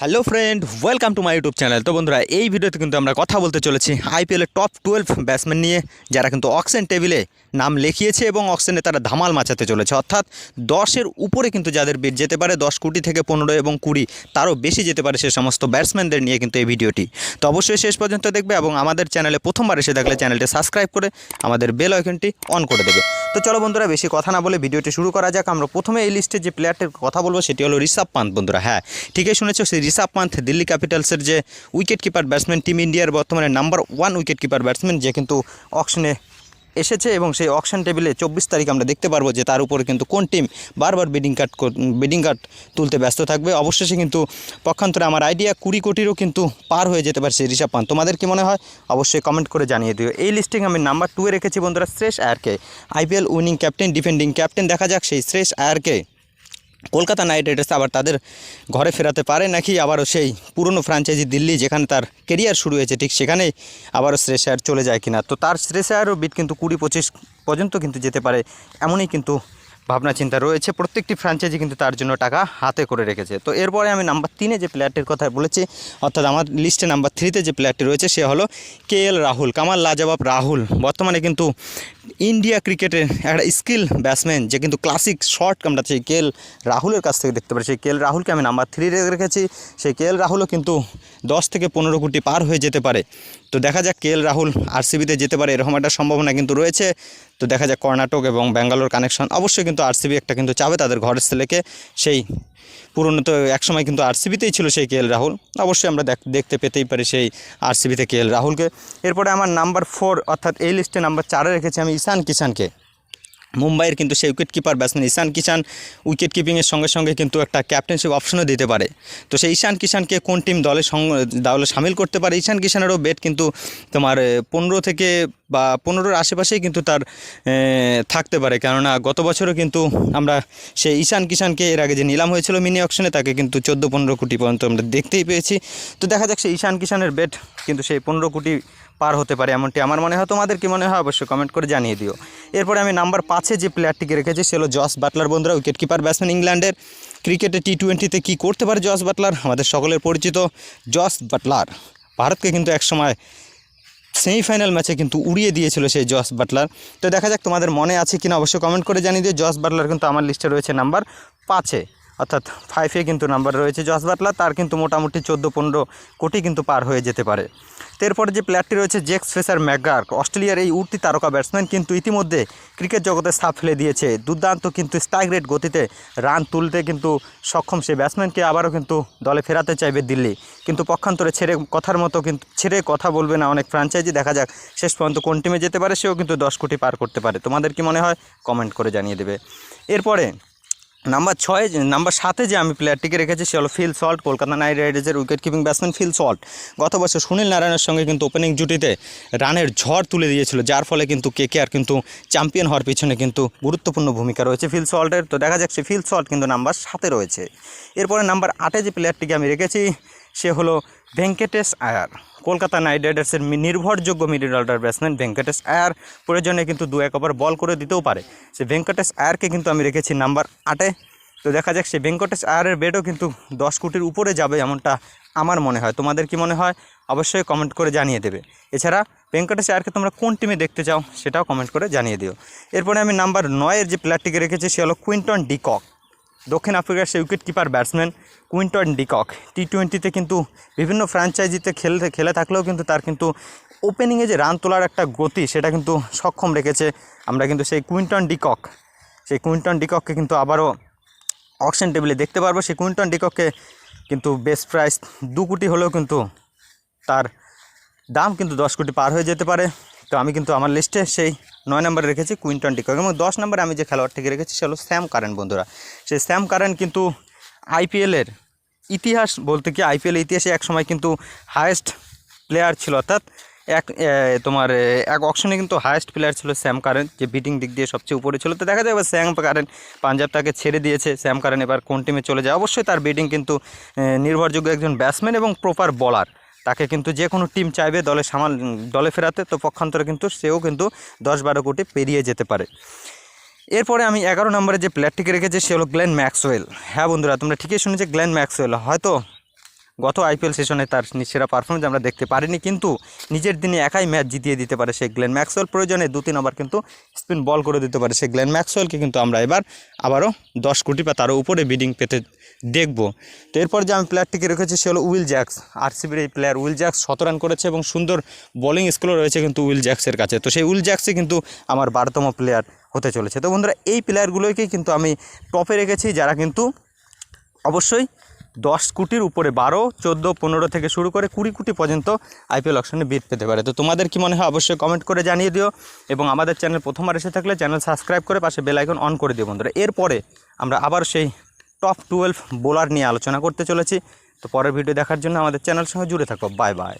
Hello friend welcome to my YouTube channel তো বন্ধুরা, এই ভিডিওতে কিন্তু আমরা কথা বলতে চলেছি আইপিএলের টপ টুয়েলভ ব্যাটসম্যান নিয়ে, যারা কিন্তু অক্সেন টেবিলে নাম লিখিয়েছে এবং অক্সেনে তারা ধামাল মাচাতে চলেছে। অর্থাৎ দশের উপরে কিন্তু যাদের বিট যেতে পারে, দশ কোটি থেকে পনেরো এবং কুড়ি, তারও বেশি যেতে পারে সে সমস্ত ব্যাটসম্যানদের নিয়ে কিন্তু এই ভিডিওটি। তো অবশ্যই শেষ পর্যন্ত দেখবে এবং আমাদের চ্যানেলে প্রথমবার এসে থাকলে চ্যানেলটি সাবস্ক্রাইব করে আমাদের বেল আইকনটি অন করে দেবে। তো চলো বন্ধুরা, বেশি কথা না বলে ভিডিওটি শুরু করা যাক। আমরা প্রথমে এই লিস্টে যে প্লেয়ারটির কথা বলব, সেটি হলো ঋষভ পান্ত বন্ধুরা। হ্যাঁ ঠিকই শুনেছো, সেই ঋষভ পান্ত দিল্লি ক্যাপিটালসের যে উইকেট কিপার ব্যাটসম্যান টিম ইন্ডিয়ার বর্তমানে number one wicket keeper batsman যে কিন্তু অকশনে এসেছে এবং সেই অকশন টেবিলে চব্বিশ তারিখ আমরা দেখতে পারব যে তার উপরে কিন্তু কোন টিম বারবার বিডিং কার্ড বিডিং কার্ড তুলতে ব্যস্ত থাকবে। অবশেষে কিন্তু পক্ষান্তরে আমার আইডিয়া কুড়ি কোটিরও কিন্তু পার হয়ে যেতে পারছে ঋষভ পান তোমাদের কি মনে হয়? অবশ্যই কমেন্ট করে জানিয়ে দিও। এই লিস্টিং আমি নাম্বার টুয়ে রেখেছি বন্ধুরা Shreyas আয়ারকে। IPL winning captain defending captain দেখা যাক সেই শ্রেষ আয়ারকে কলকাতা নাইট রাইডার্স আবার তাদের ঘরে ফেরাতে পারে নাকি আবারও সেই পুরনো ফ্র্যাঞ্চাইজি দিল্লি, যেখানে তার কেরিয়ার শুরু হয়েছে, ঠিক সেখানেই আবারও শ্রেষায়ার চলে যায় কিনা। তো তার শ্রেষায়ারও বিট কিন্তু কুড়ি পঁচিশ পর্যন্ত কিন্তু যেতে পারে, এমনই কিন্তু ভাবনা চিন্তা রয়েছে। প্রত্যেকটি ফ্র্যাঞ্চাইজি কিন্তু তার জন্য টাকা হাতে করে রেখেছে। তো এরপরে আমি নাম্বার তিনে যে প্লেয়ারটির কথা বলেছি, অর্থাৎ আমার লিস্টে নাম্বার থ্রিতে যে প্লেয়ারটি রয়েছে, সে হলো কে এল রাহুল, কামাল লাজবাব রাহুল। বর্তমানে কিন্তু ইন্ডিয়া ক্রিকেটের একটা স্কিল ব্যাটসম্যান যে কিন্তু ক্লাসিক শট আমরা সেই কে এল রাহুলের কাছ থেকে দেখতে পারি। সেই কে এল রাহুলকে আমি নাম্বার থ্রি রেখেছি। সেই কে এল রাহুলও কিন্তু দশ থেকে পনেরো কোটি পার হয়ে যেতে পারে। তো দেখা যাক কে এল রাহুল আরসিবিতে যেতে পারে, এরকম একটা সম্ভাবনা কিন্তু রয়েছে। তো দেখা যাক কর্ণাটক এবং ব্যাঙ্গালোর কানেকশন অবশ্যই কিন্তু আরসিবি একটা কিন্তু চাবে তাদের ঘরের ছেলেকে। সেই পুরনো তো একসময় কিন্তু আরসিবিতেই ছিল সেই কে রাহুল। অবশ্যই আমরা দেখ- দেখতে পেতেই পারি সেই আর আরসিবিতে কে রাহুলকে। এরপরে আমার নাম্বার ফোর অর্থাৎ এই লিস্টে নাম্বার চারে রেখেছি আমি ঈশান কিষানকে। মুম্বাইয়ের কিন্তু সেই wicket keeper batsman Ishan Kishan wicket কিপিংয়ের সঙ্গে সঙ্গে কিন্তু একটা ক্যাপ্টেনশিপ অপশনও দিতে পারে। তো সেই ঈশান কিষানকে কোন টিম দলে দলে সামিল করতে পারে? ঈশান কিষানেরও বেট কিন্তু তোমার পনেরো থেকে বা পনেরোর আশেপাশেই কিন্তু তার থাকতে পারে। কেননা গত বছরও কিন্তু আমরা সেই ঈশান কিষানকে এর আগে যে নিলাম হয়েছিল মিনি অকশনে, তাকে কিন্তু চোদ্দ পনেরো কোটি পর্যন্ত আমরা দেখতেই পেয়েছি। তো দেখা যাক সেই ঈশান কিষানের বেট কিন্তু সেই পনেরো কোটি পার হতে পারে এমনটি আমার মনে হয়। তোমাদের কি মনে হয়? অবশ্যই কমেন্ট করে জানিয়ে দিও। এরপরে আমি নাম্বার পাঁচে যে প্লেয়ারটিকে রেখেছি, সে হলো জস বাটলার বন্ধুরা উইকেট কিপার ব্যাটসম্যান ইংল্যান্ডের। ক্রিকেটে টি টোয়েন্টিতে কী করতে পারে জস বাটলার? আমাদের সকলের পরিচিত জস বাটলার। ভারতকে কিন্তু একসময় সেমিফাইনাল ম্যাচে কিন্তু উড়িয়ে দিয়েছিল সেই জস বাটলার। তো দেখা যাক তোমাদের মনে আছে কিনা, অবশ্যই কমেন্ট করে জানিয়ে দিও। জস বাটলার কিন্তু আমার লিস্টে রয়েছে নাম্বার পাঁচে। অর্থাৎ ফাইভে কিন্তু নাম্বার রয়েছে। জস বাটলার তার কিন্তু মোটামুটি চোদ্দ পনেরো কোটি কিন্তু পার হয়ে যেতে পারে। এরপরে যে প্লেয়ারটি রয়েছে জেক্স ফেসার ম্যাকগার্ক অস্ট্রেলিয়ার এই উঠতি তারকা ব্যাটসম্যান কিন্তু ইতিমধ্যে ক্রিকেট জগতে সাপ ফেলে দিয়েছে। দুর্দান্ত কিন্তু স্ট্রাইক গতিতে রান তুলতে কিন্তু সক্ষম সে ব্যাটসম্যানকে আবারও কিন্তু দলে ফেরাতে চাইবে দিল্লি। কিন্তু পক্ষান্তরে ছেড়ে কথার মতো কিন্তু ছেড়ে কথা বলবে না অনেক ফ্র্যাঞ্চাইজি দেখা যাক শেষ পর্যন্ত কোন টিমে যেতে পারে, সেও কিন্তু দশ কোটি পার করতে পারে। তোমাদের কি মনে হয়? কমেন্ট করে জানিয়ে দেবে। এরপরে নাম্বার ছয় নাম্বার সাতে যে আমি প্লেয়ারটিকে রেখেছি, সে হলো ফিল সল্ট, কলকাতা নাইট রাইডার্সের wicket keeping batsman Phil Salt. গত বছর সুনীল নারায়ণের সঙ্গে কিন্তু ওপেনিং জুটিতে রানের ঝড় তুলে দিয়েছিল, যার ফলে কিন্তু কে কে আর কিন্তু চ্যাম্পিয়ন হওয়ার পিছনে কিন্তু গুরুত্বপূর্ণ ভূমিকা রয়েছে ফিল সল্টের। তো দেখা যাচ্ছে ফিল সল্ট কিন্তু নাম্বার সাতে রয়েছে। এরপরে নাম্বার আটে যে প্লেয়ারটিকে আমি রেখেছি সে হলো ভেঙ্কটেশ আয়ার। কলকাতা নাইট রাইডার্সের নির্ভরযোগ্য middle order batsman Venkatesh Iyer. প্রয়োজনে কিন্তু দু এক ওভার বল করে দিতেও পারে। সে ভেঙ্কটেশ আয়ারকে কিন্তু আমি রেখেছি নাম্বার আটে। তো দেখা যাক, সে ভেঙ্কটেশ আয়ারের বেডও কিন্তু দশ কোটির উপরে যাবে এমনটা আমার মনে হয়। তোমাদের কি মনে হয়? অবশ্যই কমেন্ট করে জানিয়ে দেবে। এছাড়া ভেঙ্কটেশ আয়ারকে তোমরা কোন টিমে দেখতে চাও সেটাও কমেন্ট করে জানিয়ে দিও। এরপরে আমি নাম্বার নয়ের যে প্লেয়ারটিকে রেখেছি, সে হলো কুইন্টন ডিকক। দক্ষিণ আফ্রিকার সে wicket keeper batsman Quinton de Kock T টোয়েন্টিতে কিন্তু বিভিন্ন ফ্র্যাঞ্চাইজিতে খেলতে খেলে থাকলেও কিন্তু তার কিন্তু ওপেনিংয়ে যে রান তোলার একটা গতি, সেটা কিন্তু সক্ষম রেখেছে আমরা কিন্তু সেই কুইন্টন ডিকক সেই কুইন্টন ডিকককে কিন্তু আবারও অকশন টেবিলে দেখতে পারব। সেই কুইন্টন ডিকককে কিন্তু বেস্ট প্রাইস দু কোটি হলেও কিন্তু তার দাম কিন্তু দশ কোটি পার হয়ে যেতে পারে। তো আমি কিন্তু আমার লিস্টে সেই নয় নম্বরে রেখেছি কুইন্টন ডিকক এবং দশ নম্বরে আমি যে খেলোয়াড়টিকে রেখেছি, সে হলো স্যাম কারেন, বন্ধুরা। সেই স্যাম কারেন কিন্তু আইপিএলের ইতিহাস বলতে কি আইপিএল ইতিহাসে এক সময় কিন্তু হায়েস্ট প্লেয়ার ছিল, অর্থাৎ এক তোমার এক অপশনে কিন্তু হায়েস্ট প্লেয়ার ছিল স্যাম কারেন যে বিটিং দিক দিয়ে সবচেয়ে উপরে ছিল। তো দেখা যায় এবার স্যাম কারেন পাঞ্জাব তাকে ছেড়ে দিয়েছে। স্যাম কারেন এবার কোন টিমে চলে যায়? অবশ্যই তার বিটিং কিন্তু নির্ভরযোগ্য একজন ব্যাটসম্যান এবং প্রপার বলার তাকে কিন্তু যে কোনো টিম চাইবে দলে সামাল, দলে ফেরাতে। তো পক্ষান্তরে কিন্তু সেও কিন্তু দশ বারো কোটি পেরিয়ে যেতে পারে। এরপরে আমি এগারো নম্বরে যে প্লেয়ারটিকে রেখেছি, সে হলো গ্লেন ম্যাক্সওয়েল। হ্যাঁ বন্ধুরা, তোমরা ঠিকই শুনেছো গ্লেন ম্যাক্সওয়েল। হয়তো গত আইপিএল সেশনে তার সেরা পারফরমেন্স আমরা দেখতে পারিনি, কিন্তু নিজের দিনে একাই ম্যাচ জিতিয়ে দিতে পারে সে গ্লেন ম্যাক্সওয়েল। প্রয়োজনে দু তিন ওভার কিন্তু স্পিন বল করে দিতে পারে সে গ্লেন ম্যাক্সওয়েলকে, কিন্তু আমরা এবার আবারও দশ কোটি বা তারও উপরে বিডিং পেতে দেখব। তো এরপর যে আমি প্লেয়ারটিকে রেখেছি, সে হলো উইল জ্যাক্স। আরসিবির এই প্লেয়ার উইল জ্যাক্স শত রান করেছে এবং সুন্দর বোলিং স্কুলও রয়েছে কিন্তু উইল জ্যাক্সের কাছে। তো সেই উইল জ্যাক্সই কিন্তু আমার বারোতম প্লেয়ার। হতে চলেছে। তো বন্ধুরা, এই প্লেয়ারগুলোকেই কিন্তু আমি টপে রেখেছি, যারা কিন্তু অবশ্যই দশ কোটির উপরে, বারো, চোদ্দ, পনেরো থেকে শুরু করে কুড়ি কোটি পর্যন্ত আইপিএল অপশনে বিট পেতে পারে। তো তোমাদের কি মনে হয়, অবশ্যই কমেন্ট করে জানিয়ে দিও এবং আমাদের চ্যানেল প্রথমবার এসে থাকলে চ্যানেল সাবস্ক্রাইব করে পাশে বেল আইকন অন করে দিও বন্ধুরা। এরপরে আমরা আবার সেই টপ টুয়েলভ বোলার নিয়ে আলোচনা করতে চলেছি। তো পরের ভিডিও দেখার জন্য আমাদের চ্যানেল সঙ্গে জুড়ে থাকো। Bye bye